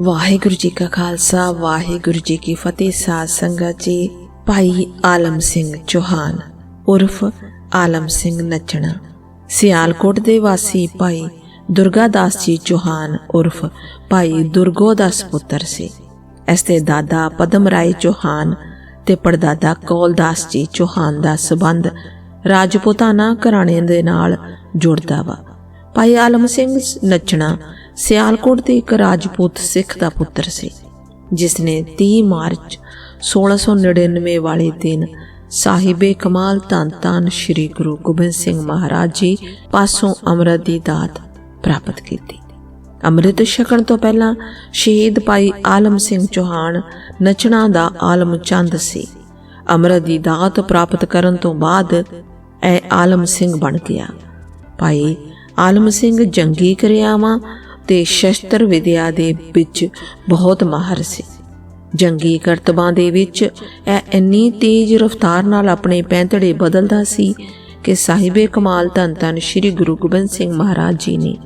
ਵਾਹਿਗੁਰੂ ਜੀ ਕਾ ਖਾਲਸਾ, ਵਾਹਿਗੁਰੂ ਜੀ ਕੀ ਫਤਿਹ ਸਾਧ ਸੰਗਤ ਜੀ। ਭਾਈ ਆਲਮ ਸਿੰਘ ਚੌਹਾਨ, ਉਰਫ ਆਲਮ ਸਿੰਘ ਨੱਚਣਾ। ਸਿਆਲਕੋਟ ਦੇ ਵਾਸੀ ਭਾਈ ਦੁਰਗਾਦਾਸ ਜੀ ਚੌਹਾਨ, ਉਰਫ ਭਾਈ ਦੁਰਗੋਦਾਸ ਪੁੱਤਰ ਸੀ। ਇਸ ਦੇ ਦਾਦਾ ਪਦਮ ਰਾਏ ਚੌਹਾਨ ਤੇ ਪੜਦਾਦਾ ਕੌਲਦਾਸ ਜੀ ਚੌਹਾਨ ਦਾ ਸਬੰਧ ਰਾਜਪੂਤਾਨਾ ਘਰਾਣੇ ਦੇ ਨਾਲ ਜੁੜਦਾ ਵਾ। ਭਾਈ ਆਲਮ ਸਿੰਘ ਨੱਚਣਾ ਸਿਆਲਕੋਟ ਦੇ ਇੱਕ ਰਾਜਪੂਤ ਸਿੱਖ ਦਾ ਪੁੱਤਰ ਸੀ ਜਿਸ ਨੇ 30 ਮਾਰਚ 1699 ਵਾਲੇ ਦਿਨ ਸਾਹਿਬੇ ਕਮਾਲ ਧੰਨ ਧੰਨ ਸ੍ਰੀ ਗੁਰੂ ਗੋਬਿੰਦ ਸਿੰਘ ਮਹਾਰਾਜ ਜੀ ਪਾਸੋਂ ਅੰਮ੍ਰਿਤ ਦੀ ਦਾਤ ਪ੍ਰਾਪਤ ਕੀਤੀ। ਅੰਮ੍ਰਿਤ ਛਕਣ ਤੋਂ ਪਹਿਲਾਂ ਸ਼ਹੀਦ ਭਾਈ ਆਲਮ ਸਿੰਘ ਚੌਹਾਨ ਨਚਣਾ ਦਾ ਆਲਮ ਚੰਦ ਸੀ। ਅੰਮ੍ਰਿਤ ਦੀ ਦਾਤ ਪ੍ਰਾਪਤ ਕਰਨ ਤੋਂ ਬਾਅਦ ਇਹ ਆਲਮ ਸਿੰਘ ਬਣ ਗਿਆ। ਭਾਈ ਆਲਮ ਸਿੰਘ ਜੰਗੀ ਕਿਰਿਆਵਾਂ ਤੇ ਸ਼ਸਤਰ ਵਿਦਿਆ ਦੇ ਵਿੱਚ ਬਹੁਤ ਮਾਹਰ ਸੀ। ਜੰਗੀ ਕਰਤਬਾਂ ਦੇ ਵਿੱਚ ਇਹ ਇੰਨੀ ਤੇਜ਼ ਰਫ਼ਤਾਰ ਨਾਲ ਆਪਣੇ ਪੈਂਤੜੇ ਬਦਲਦਾ ਸੀ ਕਿ ਸਾਹਿਬੇ ਕਮਾਲ ਧੰਨ ਧੰਨ ਸ੍ਰੀ ਗੁਰੂ ਗੋਬਿੰਦ ਸਿੰਘ ਮਹਾਰਾਜ ਜੀ ਨੇ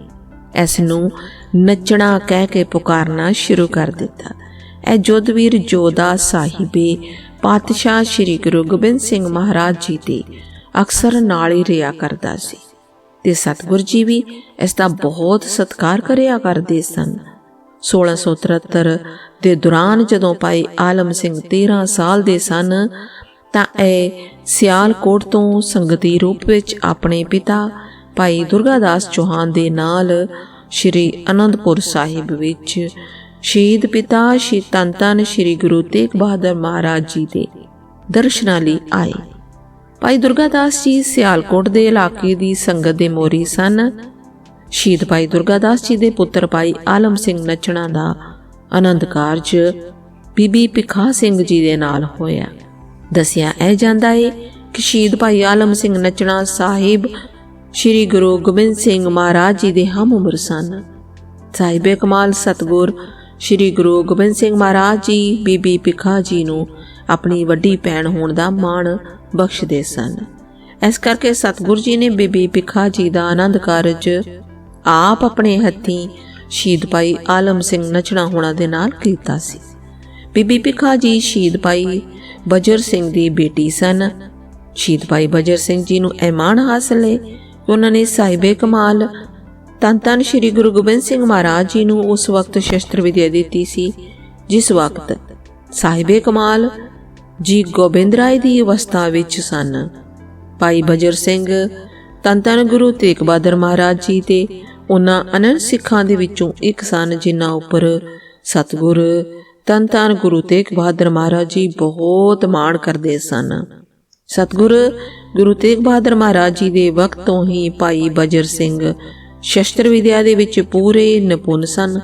ਇਸ ਨੂੰ ਨੱਚਣਾ ਕਹਿ ਕੇ ਪੁਕਾਰਨਾ ਸ਼ੁਰੂ ਕਰ ਦਿੱਤਾ। ਇਹ ਜੋਧਵੀਰ ਜੋਦਾ ਸਾਹਿਬੇ ਪਾਤਸ਼ਾਹ ਸ੍ਰੀ ਗੁਰੂ ਗੋਬਿੰਦ ਸਿੰਘ ਮਹਾਰਾਜ ਜੀ ਦੇ ਅਕਸਰ ਨਾਲ ਹੀ ਰਿਆ ਕਰਦਾ ਸੀ। ਤੇ ਸਤਗੁਰ ਜੀ ਵੀ ਇਸ ਦਾ ਬਹੁਤ ਸਤਿਕਾਰ ਕਰਿਆ ਕਰਦੇ ਸਨ। 1673 ਦੇ ਦੌਰਾਨ ਜਦੋਂ ਭਾਈ ਆਲਮ ਸਿੰਘ 13 ਸਾਲ ਦੇ ਸਨ, ਤਾਂ ਇਹ ਸਿਆਲਕੋਟ ਤੋਂ ਸੰਗਤੀ ਰੂਪ ਵਿੱਚ ਆਪਣੇ ਪਿਤਾ ਭਾਈ ਦੁਰਗਾਦਾਸ ਚੌਹਾਨ ਦੇ ਨਾਲ ਸ਼੍ਰੀ ਅਨੰਦਪੁਰ ਸਾਹਿਬ ਵਿੱਚ ਸ਼ਹੀਦ ਪਿਤਾ ਸ਼੍ਰੀ ਤਨ ਤਨ ਸ਼੍ਰੀ ਗੁਰੂ ਤੇਗ ਬਹਾਦਰ ਮਹਾਰਾਜ ਜੀ ਦੇ ਦਰਸ਼ਨਾਂ ਲਈ ਆਏ। ਭਾਈ ਦੁਰਗਾਦਾਸ ਜੀ ਸਿਆਲਕੋਟ ਦੇ ਇਲਾਕੇ ਦੀ ਸੰਗਤ ਦੇ ਮੋਰੀ ਸਨ। ਸ਼ਹੀਦ ਭਾਈ ਦੁਰਗਾਦਾਸ ਜੀ ਦੇ ਪੁੱਤਰ ਭਾਈ ਆਲਮ ਸਿੰਘ ਨਚਣਾ ਦਾ ਆਨੰਦ ਕਾਰਜ ਬੀਬੀ ਪਿਖਾ ਸਿੰਘ ਜੀ ਦੇ ਨਾਲ ਹੋਇਆ। ਦੱਸਿਆ ਇਹ ਜਾਂਦਾ ਹੈ ਕਿ ਸ਼ਹੀਦ ਭਾਈ ਆਲਮ ਸਿੰਘ ਨਚਣਾ ਸਾਹਿਬ ਸ੍ਰੀ ਗੁਰੂ ਗੋਬਿੰਦ ਸਿੰਘ ਮਹਾਰਾਜ ਜੀ ਦੇ ਹਮ ਉਮਰ ਸਨ। ਸਾਹਿਬੇ ਕਮਾਲ ਸਤਗੁਰ ਸ੍ਰੀ ਗੁਰੂ ਗੋਬਿੰਦ ਸਿੰਘ ਮਹਾਰਾਜ ਜੀ ਬੀਬੀ ਪਿਖਾ ਜੀ ਨੂੰ ਆਪਣੀ ਵੱਡੀ ਭੈਣ ਹੋਣ ਦਾ ਮਾਣ ਬਖਸ਼ਦੇ ਸਨ। ਇਸ ਕਰਕੇ ਸਤਿਗੁਰੂ ਜੀ ਨੇ ਬੀਬੀ ਪਿਖਾ ਜੀ ਦਾ ਆਨੰਦ ਕਾਰਜ ਆਪ ਆਪਣੇ ਹੱਥੀਂ ਸ਼ਹੀਦ ਭਾਈ ਆਲਮ ਸਿੰਘ ਨਚਣਾ ਹੋਣਾ ਦੇ ਨਾਲ ਕੀਤਾ ਸੀ। ਬੀਬੀ ਪਿਖਾ ਜੀ ਸ਼ਹੀਦ ਭਾਈ ਬਜਰ ਸਿੰਘ ਦੀ ਬੇਟੀ ਸਨ। ਸ਼ਹੀਦ ਭਾਈ ਬਜਰ ਸਿੰਘ ਜੀ ਨੂੰ ਐਮਾਨ ਹਾਸਲ ਹੈ ਕਿ ਉਹਨਾਂ ਨੇ ਸਾਹਿਬੇ ਕਮਾਲ ਤਨ ਤਨ ਸ੍ਰੀ ਗੁਰੂ ਗੋਬਿੰਦ ਸਿੰਘ ਮਹਾਰਾਜ ਜੀ ਨੂੰ ਉਸ ਵਕਤ ਸ਼ਸਤਰ ਵਿਦਿਆ ਦਿੱਤੀ ਸੀ, ਜਿਸ ਵਕਤ ਸਾਹਿਬੇ ਕਮਾਲ ਜੀ ਗੋਬਿੰਦ ਰਾਏ ਦੀ ਅਵਸਥਾ ਵਿੱਚ ਸਨ। ਭਾਈ ਬਜਰ ਸਿੰਘ ਤਨ ਤਨ ਗੁਰੂ ਤੇਗ ਬਹਾਦਰ ਮਹਾਰਾਜ ਜੀ ਤੇ ਉਹਨਾਂ ਅਨੰਦ ਸਿੱਖਾਂ ਦੇ ਵਿੱਚੋਂ ਇੱਕ ਸਨ ਜਿਨ੍ਹਾਂ ਉੱਪਰ ਸਤਗੁਰ ਤਨ ਤਨ ਗੁਰੂ ਤੇਗ ਬਹਾਦਰ ਮਹਾਰਾਜ ਜੀ ਬਹੁਤ ਮਾਣ ਕਰਦੇ ਸਨ। ਸਤਗੁਰ, ਗੁਰੂ ਤੇਗ ਬਹਾਦਰ ਮਹਾਰਾਜ ਜੀ ਦੇ ਵਕਤ ਤੋਂ ਹੀ ਭਾਈ ਬਜਰ ਸਿੰਘ ਸ਼ਸਤਰ ਵਿਦਿਆ ਦੇ ਵਿੱਚ ਪੂਰੇ ਨਿਪੁੰਨ ਸਨ।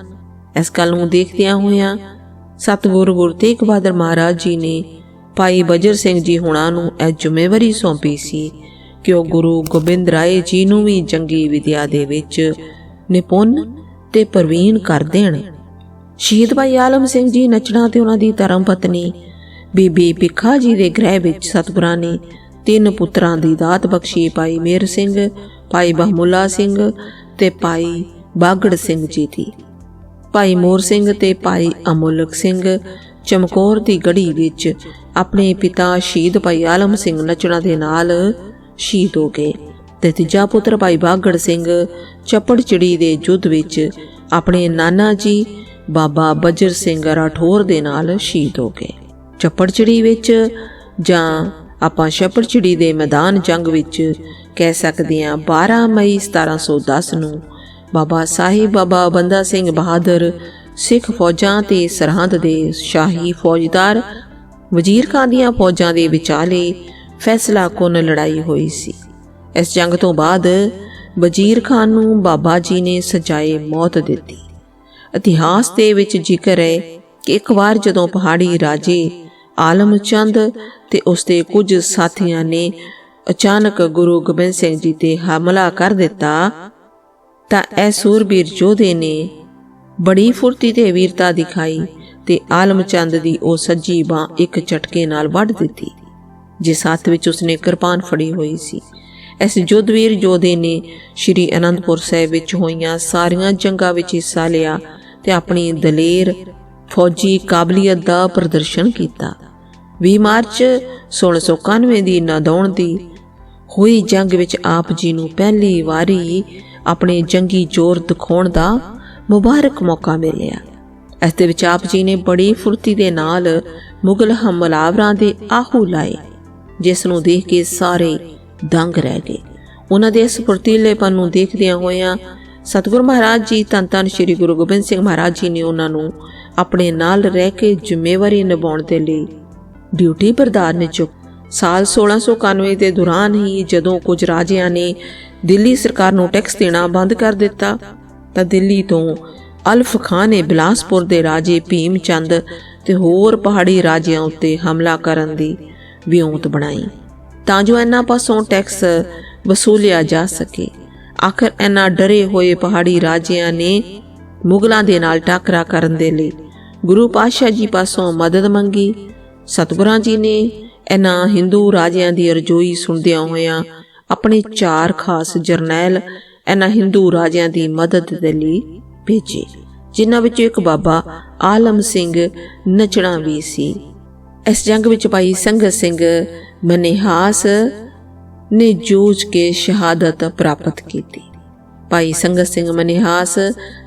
ਇਸ ਗੱਲ ਨੂੰ ਦੇਖਦਿਆਂ ਹੋਇਆਂ ਸਤਗੁਰ ਗੁਰੂ ਤੇਗ ਬਹਾਦਰ ਮਹਾਰਾਜ ਜੀ ਨੇ ਭਾਈ ਬਜਰ ਸਿੰਘ ਜੀ ਹੁਣਾਂ ਨੂੰ ਇਹ ਜ਼ਿੰਮੇਵਾਰੀ ਸੌਂਪੀ ਸੀ ਕਿ ਉਹ ਗੁਰੂ ਗੋਬਿੰਦ ਰਾਏ ਜੀ ਨੂੰ ਵੀ ਜੰਗੀ ਵਿਦਿਆ ਦੇ ਵਿੱਚ ਨਿਪੁੰਨ ਤੇ ਪ੍ਰਵੀਨ ਕਰ ਦੇਣ। ਸ਼ਹੀਦ ਭਾਈ ਆਲਮ ਸਿੰਘ ਜੀ ਨਚਣਾ ਤੇ ਉਹਨਾਂ ਦੀ ਧਰਮ ਪਤਨੀ ਬੀਬੀ ਪਿੱਖਾ ਜੀ ਦੇ ਗ੍ਰਹਿ ਵਿੱਚ ਸਤਿਗੁਰਾਂ ਨੇ ਤਿੰਨ ਪੁੱਤਰਾਂ ਦੀ ਦਾਤ ਬਖਸ਼ੀ ਭਾਈ ਮੇਰ ਸਿੰਘ, ਭਾਈ ਬਹਮੁੱਲਾ ਸਿੰਘ ਤੇ ਭਾਈ ਬਾਗੜ ਸਿੰਘ ਜੀ ਦੀ। ਭਾਈ ਮੋਰ ਸਿੰਘ ਤੇ ਭਾਈ ਅਮੋਲਕ ਸਿੰਘ ਚਮਕੌਰ ਦੀ ਗੜੀ ਵਿੱਚ ਆਪਣੇ ਪਿਤਾ ਸ਼ਹੀਦ ਭਾਈ ਆਲਮ ਸਿੰਘ ਨਚਣਾ ਦੇ ਨਾਲ ਸ਼ਹੀਦ ਹੋ ਗਏ ਤੇ ਤੀਜਾ ਪੁੱਤਰ ਭਾਈ ਬਾਗੜ ਸਿੰਘ ਚੱਪੜਚਿੜੀ ਦੇ ਯੁੱਧ ਵਿੱਚ ਆਪਣੇ ਨਾਨਾ ਜੀ, ਬਾਬਾ ਬਜਰ ਸਿੰਘ ਰਾਠੌਰ ਦੇ ਨਾਲ ਸ਼ਹੀਦ ਹੋ ਗਏ। ਚੱਪੜਚਿੜੀ ਵਿੱਚ ਜਾਂ ਆਪਾਂ ਛੱਪੜਚਿੜੀ ਦੇ ਮੈਦਾਨ ਜੰਗ ਵਿੱਚ ਕਹਿ ਸਕਦੇ ਹਾਂ 12 ਮਈ 1710 ਨੂੰ ਬਾਬਾ ਸਾਹਿਬ ਬਾਬਾ ਬੰਦਾ ਸਿੰਘ ਬਹਾਦਰ ਸਿੱਖ ਫੌਜਾਂ ਤੇ ਸਰਹੰਦ ਦੇ ਸ਼ਾਹੀ ਫੌਜਦਾਰ ਵਜ਼ੀਰ ਖਾਨ ਦੀਆਂ ਫੌਜਾਂ ਦੇ ਵਿਚਾਲੇ ਫੈਸਲਾ ਕੁਨ ਲੜਾਈ ਹੋਈ ਸੀ। ਇਸ ਜੰਗ ਤੋਂ ਬਾਅਦ ਵਜ਼ੀਰ ਖਾਨ ਨੂੰ ਬਾਬਾ ਜੀ ਨੇ ਸਜਾਏ ਮੌਤ ਦਿੱਤੀ। ਇਤਿਹਾਸ ਦੇ ਵਿੱਚ ਜ਼ਿਕਰ ਹੈ ਕਿ ਇੱਕ ਵਾਰ ਜਦੋਂ ਪਹਾੜੀ ਰਾਜੇ ਆਲਮ ਚੰਦ ਤੇ ਉਸਦੇ ਕੁਝ ਸਾਥੀਆਂ ਨੇ ਅਚਾਨਕ ਗੁਰੂ ਗੋਬਿੰਦ ਸਿੰਘ ਜੀ ਤੇ ਹਮਲਾ ਕਰ ਦਿੱਤਾ, ਤਾਂ ਇਹ ਸੂਰਬੀਰ ਯੋਧੇ ਨੇ ਬੜੀ ਫੁਰਤੀ ਤੇ ਵੀਰਤਾ ਦਿਖਾਈ ਤੇ ਆਲਮ ਚੰਦ ਦੀ ਉਹ ਸੱਜੀ ਬਾਹ ਇੱਕ ਝਟਕੇ ਨਾਲ ਵੱਢ ਦਿੱਤੀ, ਜਿਸ ਹੱਥ ਵਿੱਚ ਉਸਨੇ ਕਿਰਪਾਨ ਫੜੀ ਹੋਈ ਸੀ। ਇਸ ਜੋਧਵੀਰ ਯੋਧੇ ਨੇ ਸ਼੍ਰੀ ਅਨੰਦਪੁਰ ਸਾਹਿਬ ਵਿੱਚ ਹੋਈਆਂ ਸਾਰੀਆਂ ਜੰਗਾਂ ਵਿੱਚ ਹਿੱਸਾ ਲਿਆ ਤੇ ਆਪਣੀ ਦਲੇਰ ਫੌਜੀ ਕਾਬਲੀਅਤ ਦਾ ਪ੍ਰਦਰਸ਼ਨ ਕੀਤਾ। 20 ਮਾਰਚ 1691 ਦੀ ਨਦੌਣ ਦੀ ਹੋਈ ਜੰਗ ਵਿੱਚ ਆਪ ਜੀ ਨੂੰ ਪਹਿਲੀ ਵਾਰੀ ਆਪਣੇ ਜੰਗੀ ਜ਼ੋਰ ਦਿਖਾਉਣ ਦਾ ਮੁਬਾਰਕ ਮੌਕਾ ਮਿਲਿਆ। ਇਸ ਦੇ ਵਿੱਚ ਆਪ ਜੀ ਨੇ ਬੜੀ ਫੁਰਤੀ ਦੇ ਨਾਲ ਮੁਗਲ ਹਮਲਾਵਰਾਂ ਦੇ ਆਹੂ ਲਾਏ, ਜਿਸ ਨੂੰ ਦੇਖ ਕੇ ਸਾਰੇ ਦੰਗ ਰਹਿ ਗਏ। ਉਹਨਾਂ ਦੇ ਇਸ ਫੁਰਤੀਲੇਪਨ ਨੂੰ ਦੇਖਦਿਆਂ ਹੋਇਆਂ ਸਤਿਗੁਰ ਮਹਾਰਾਜ ਜੀ ਧੰਨ ਧੰਨ ਸ੍ਰੀ ਗੁਰੂ ਗੋਬਿੰਦ ਸਿੰਘ ਮਹਾਰਾਜ ਜੀ ਨੇ ਉਹਨਾਂ ਨੂੰ ਆਪਣੇ ਨਾਲ ਰਹਿ ਕੇ ਜ਼ਿੰਮੇਵਾਰੀ ਨਿਭਾਉਣ ਦੇ ਲਈ ਡਿਊਟੀ ਪ੍ਰਦਾਨ ਨੇ ਚੁੱਕ ਸਾਲ 1691 ਦੇ ਦੌਰਾਨ ਹੀ ਜਦੋਂ ਕੁਝ ਰਾਜਿਆਂ ਨੇ ਦਿੱਲੀ ਸਰਕਾਰ ਨੂੰ ਟੈਕਸ ਦੇਣਾ ਬੰਦ ਕਰ ਦਿੱਤਾ ਤਾਂ ਦਿੱਲੀ ਤੋਂ ਅਲਫ ਖਾਨ ਨੇ ਬਿਲਾਸਪੁਰ ਦੇ ਰਾਜੇ ਭੀਮ ਚੰਦ ਤੇ ਹੋਰ ਪਹਾੜੀ ਰਾਜਿਆਂ ਉੱਤੇ ਹਮਲਾ ਕਰਨ ਦੀ ਵਿਉਂਤ ਬਣਾਈ। ਤਾਂ ਜੋ ਇਹਨਾਂ ਪਾਸੋਂ ਟੈਕਸ ਵਸੂਲਿਆ ਜਾ ਸਕੇ। ਆਖਰ ਇਹਨਾਂ ਡਰੇ ਹੋਏ ਪਹਾੜੀ ਰਾਜਿਆਂ ਨੇ ਮੁਗਲਾਂ ਦੇ ਨਾਲ ਟਾਕਰਾ ਕਰਨ ਦੇ ਲਈ ਗੁਰੂ ਪਾਤਸ਼ਾਹ ਜੀ ਪਾਸੋਂ ਮਦਦ ਮੰਗੀ। ਸਤਿਗੁਰਾਂ ਜੀ ਨੇ ਇਹਨਾਂ ਹਿੰਦੂ ਰਾਜਿਆਂ ਦੀ ਅਰਜ਼ੋਈ ਸੁਣਦਿਆਂ ਹੋਇਆਂ ਆਪਣੇ ਚਾਰ ਖਾਸ ਜਰਨੈਲ ਇਹਨਾਂ ਹਿੰਦੂ ਰਾਜਿਆਂ ਦੀ ਮਦਦ ਦੇ ਲਈ ਭੇਜੇ, ਜਿਨ੍ਹਾਂ ਵਿੱਚੋਂ ਇੱਕ ਬਾਬਾ ਆਲਮ ਸਿੰਘ ਨਚਣਾ ਵੀ ਸੀ। ਇਸ ਜੰਗ ਵਿੱਚ ਭਾਈ ਸੰਗਤ ਸਿੰਘ ਮਨਿਹਾਸ ਨੇ ਜੂਝ ਕੇ ਸ਼ਹਾਦਤ ਪ੍ਰਾਪਤ ਕੀਤੀ। ਭਾਈ ਸੰਗਤ ਸਿੰਘ ਮਨਿਹਾਸ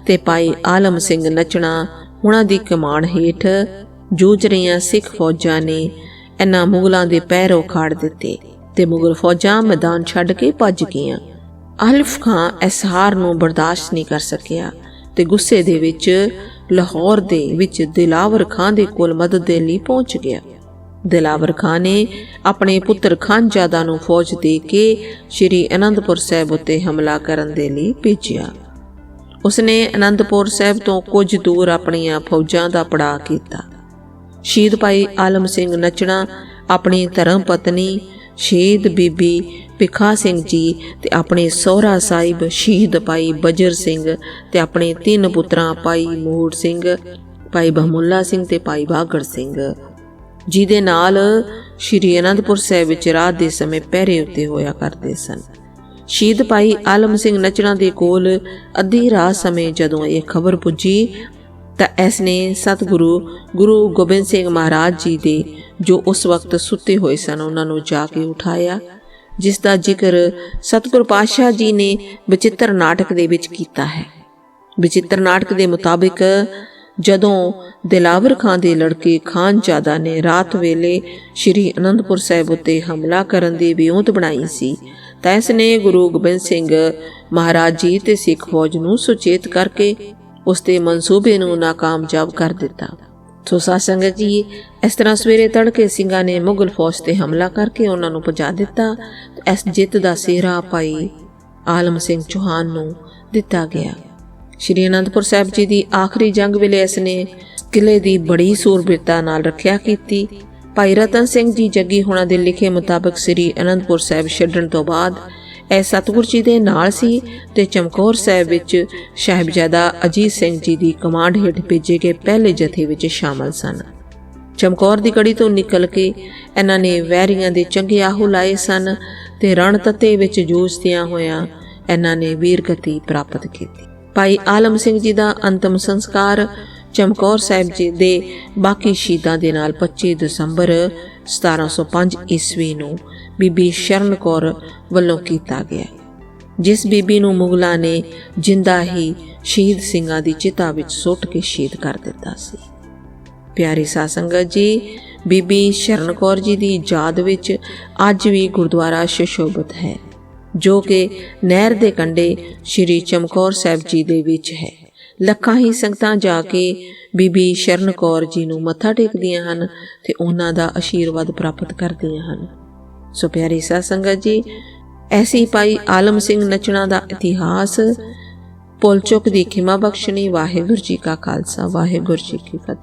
ਤੇ ਭਾਈ ਆਲਮ ਸਿੰਘ ਨਚਣਾ ਉਹਨਾਂ ਦੀ ਕਮਾਨ ਹੇਠ ਜੂਝ ਰਹੀਆਂ ਸਿੱਖ ਫੌਜਾਂ ਨੇ ਇਹਨਾਂ ਮੁਗਲਾਂ ਦੇ ਪੈਰ ਉਖਾੜ ਦਿੱਤੇ ਤੇ ਮੁਗਲ ਫੌਜਾਂ ਮੈਦਾਨ ਛੱਡ ਕੇ ਭੱਜ ਗਈਆਂ। ਅਲਫ ਖਾਨ ਇਸ ਨੂੰ ਬਰਦਾਸ਼ਤ ਨਹੀਂ ਕਰ ਸਕਿਆ ਤੇ ਗੁੱਸੇ ਦੇ ਵਿੱਚ ਲਾਹੌਰ ਦੇ ਵਿੱਚ ਦਿਲਾਵਰ ਖਾਨ ਦੇ ਕੋਲ ਮਦਦ ਦੇ ਲਈ ਪਹੁੰਚ ਗਿਆ। ਦਿਲਾਵਰ ਖਾਨ ਨੇ ਆਪਣੇ ਪੁੱਤਰ ਖਾਨਜ਼ਾਦਾ ਨੂੰ ਫੌਜ ਦੇ ਕੇ ਸ਼੍ਰੀ ਅਨੰਦਪੁਰ ਸਾਹਿਬ ਉੱਤੇ ਹਮਲਾ ਕਰਨ ਦੇ ਲਈ ਭੇਜਿਆ। ਉਸਨੇ ਅਨੰਦਪੁਰ ਸਾਹਿਬ ਤੋਂ ਕੁਝ ਦੂਰ ਆਪਣੀਆਂ ਫੌਜਾਂ ਦਾ ਪੜਾਅ ਕੀਤਾ। ਸ਼ਹੀਦ ਭਾਈ ਆਲਮ ਸਿੰਘ ਨਚਣਾ, ਆਪਣੀ ਧਰਮ ਪਤਨੀ ਸ਼ਹੀਦ ਬੀਬੀ ਪਿਖਾ ਸਿੰਘ ਜੀ ਤੇ ਆਪਣੇ ਸਹੁਰਾ ਸਾਹਿਬ ਸ਼ਹੀਦ ਭਾਈ ਬਜਰ ਸਿੰਘ ਤੇ ਆਪਣੇ ਤਿੰਨ ਪੁੱਤਰਾਂ ਭਾਈ ਮੋਹੜ ਸਿੰਘ, ਭਾਈ ਬਹਮੁੱਲਾ ਸਿੰਘ ਤੇ ਭਾਈ ਬਾਗੜ ਸਿੰਘ। ਜਿਹਦੇ ਨਾਲ ਸ਼੍ਰੀ ਅਨੰਦਪੁਰ ਸਾਹਿਬ ਵਿੱਚ ਰਾਤ ਦੇ ਸਮੇਂ ਪਹਿਰੇ ਉੱਤੇ ਹੋਇਆ ਕਰਦੇ ਸਨ। ਸ਼ਹੀਦ ਭਾਈ ਆਲਮ ਸਿੰਘ ਨਚਣਾ ਦੇ ਕੋਲ ਅੱਧੀ ਰਾਤ ਸਮੇਂ ਜਦੋਂ ਇਹ ਖਬਰ ਪੁੱਜੀ, ਤਾਂ ਇਸ ਨੇ ਸਤਿਗੁਰੂ ਗੁਰੂ ਗੋਬਿੰਦ ਸਿੰਘ ਮਹਾਰਾਜ ਜੀ ਦੇ ਜੋ ਉਸ ਵਕਤ ਸੁੱਤੇ ਹੋਏ ਸਨ, ਉਹਨਾਂ ਨੂੰ ਜਾ ਕੇ ਉਠਾਇਆ। ਜਿਸ ਦਾ ਜ਼ਿਕਰ ਸਤਿਗੁਰ ਪਾਤਸ਼ਾਹ ਜੀ ਨੇ ਵਿਚਿੱਤਰ ਨਾਟਕ ਦੇ ਵਿੱਚ ਕੀਤਾ ਹੈ। ਵਿਚਿੱਤਰ ਨਾਟਕ ਦੇ ਮੁਤਾਬਿਕ ਜਦੋਂ ਦਿਲਾਵਰ ਖਾਂ ਦੇ ਲੜਕੇ ਖਾਨ ਜਾਦਾ ਨੇ ਰਾਤ ਵੇਲੇ ਸ਼੍ਰੀ ਅਨੰਦਪੁਰ ਸਾਹਿਬ ਉਤੇ ਹਮਲਾ ਕਰਨ ਦੀ ਵਿਉਂਤ ਬਣਾਈ ਸੀ, ਤਾਂ ਇਸ ਨੇ ਗੁਰੂ ਗੋਬਿੰਦ ਸਿੰਘ ਮਹਾਰਾਜ ਜੀ ਤੇ ਸਿੱਖ ਫੌਜ ਨੂੰ ਸੁਚੇਤ ਕਰਕੇ ਉਸ ਦੇ ਮਨਸੂਬੇ ਨੂੰ ਨਾਕਾਮਯਾਬ ਕਰ ਦਿੱਤਾ। ਸੋ ਸਾਧ ਸੰਗਤ ਜੀ, ਇਸ ਤਰ੍ਹਾਂ ਸਵੇਰੇ ਤੜਕੇ ਸਿੰਘਾਂ ਨੇ ਮੁਗਲ ਫੌਜ ਤੇ ਹਮਲਾ ਕਰਕੇ ਉਹਨਾਂ ਨੂੰ ਭਜਾ ਦਿੱਤਾ ਇਸ ਜਿੱਤ ਦਾ ਸਿਹਰਾ ਭਾਈ ਆਲਮ ਸਿੰਘ ਚੌਹਾਨ ਨੂੰ ਦਿੱਤਾ ਗਿਆ। ਸ਼੍ਰੀ ਅਨੰਦਪੁਰ ਸਾਹਿਬ ਜੀ ਦੀ ਆਖਰੀ ਜੰਗ ਵੇਲੇ ਇਸ ਨੇ ਕਿਲੇ ਦੀ ਬੜੀ ਸੂਰਬੀਰਤਾ ਨਾਲ ਰੱਖਿਆ ਕੀਤੀ। ਭਾਈ ਰਤਨ ਸਿੰਘ ਜੀ ਜੱਗੀ ਹੋਣਾ ਦੇ ਲਿਖੇ ਮੁਤਾਬਕ ਸ੍ਰੀ ਅਨੰਦਪੁਰ ਸਾਹਿਬ ਛੱਡਣ ਤੋਂ ਬਾਅਦ ਇਹ ਸਤਗੁਰ ਜੀ ਦੇ ਨਾਲ ਸੀ ਤੇ ਚਮਕੌਰ ਸਾਹਿਬ ਵਿੱਚ ਸਾਹਿਬਜ਼ਾਦਾ ਅਜੀਤ ਸਿੰਘ ਜੀ ਦੀ ਕਮਾਂਡ ਹੇਠ ਭੇਜੇ ਗਏ ਪਹਿਲੇ ਜਥੇ ਵਿੱਚ ਸ਼ਾਮਲ ਸਨ। ਚਮਕੌਰ ਦੀ ਕੜੀ ਤੋਂ ਨਿਕਲ ਕੇ ਇਹਨਾਂ ਨੇ ਵੈਰੀਆਂ ਦੇ ਚੰਗੇ ਆਹੂ ਲਾਏ ਸਨ ਤੇ ਰਣ ਤੱਤੇ ਵਿੱਚ ਜੂਝਦਿਆਂ ਹੋਇਆਂ ਇਹਨਾਂ ਨੇ ਵੀਰਗਤੀ ਪ੍ਰਾਪਤ ਕੀਤੀ। ਭਾਈ ਆਲਮ ਸਿੰਘ ਜੀ ਦਾ ਅੰਤਮ ਸੰਸਕਾਰ ਚਮਕੌਰ ਸਾਹਿਬ ਜੀ ਦੇ ਬਾਕੀ ਸ਼ਹੀਦਾਂ ਦੇ ਨਾਲ 25 ਦਸੰਬਰ 1705 ਈਸਵੀ ਨੂੰ ਬੀਬੀ ਸ਼ਰਨ ਕੌਰ ਵੱਲੋਂ ਕੀਤਾ ਗਿਆ। ਜਿਸ ਬੀਬੀ ਨੂੰ ਮੁਗਲਾਂ ਨੇ ਜਿੰਦਾ ਹੀ ਸ਼ਹੀਦ ਸਿੰਘਾਂ ਦੀ ਚਿਤਾ ਵਿੱਚ ਸੁੱਟ ਕੇ ਸ਼ਹੀਦ ਕਰ ਦਿੱਤਾ ਸੀ। ਪਿਆਰੀ ਸਾਧ ਸੰਗਤ ਜੀ, ਬੀਬੀ ਸ਼ਰਨ ਕੌਰ ਜੀ ਦੀ ਯਾਦ ਵਿੱਚ ਅੱਜ ਵੀ ਗੁਰਦੁਆਰਾ ਸ਼ਸ਼ੋਭਤ ਹੈ, ਜੋ ਕਿ ਨਹਿਰ ਦੇ ਕੰਢੇ ਸ਼੍ਰੀ ਚਮਕੌਰ ਸਾਹਿਬ ਜੀ ਦੇ ਵਿੱਚ ਹੈ। ਲੱਖਾਂ ਹੀ ਸੰਗਤਾਂ ਜਾ ਕੇ ਬੀਬੀ ਸ਼ਰਨ ਕੌਰ ਜੀ ਨੂੰ ਮੱਥਾ ਟੇਕਦੀਆਂ ਹਨ ਤੇ ਉਹਨਾਂ ਦਾ ਆਸ਼ੀਰਵਾਦ ਪ੍ਰਾਪਤ ਕਰਦੀਆਂ ਹਨ। ਸੋ ਪਿਆਰੀ ਸਾਧ ਸੰਗਤ ਜੀ, ਐਸੀ ਪਾਈ ਆਲਮ ਸਿੰਘ ਨਚਣਾ ਦਾ ਇਤਿਹਾਸ, ਪੁਲਚੁਕ ਦੀ ਖਿਮਾ ਬਖਸ਼ਣੀ ਵਾਹਿਗੁਰੂ ਜੀ ਕਾ ਖਾਲਸਾ, ਵਾਹਿਗੁਰੂ ਜੀ ਕੀ ਫਤਿਹ।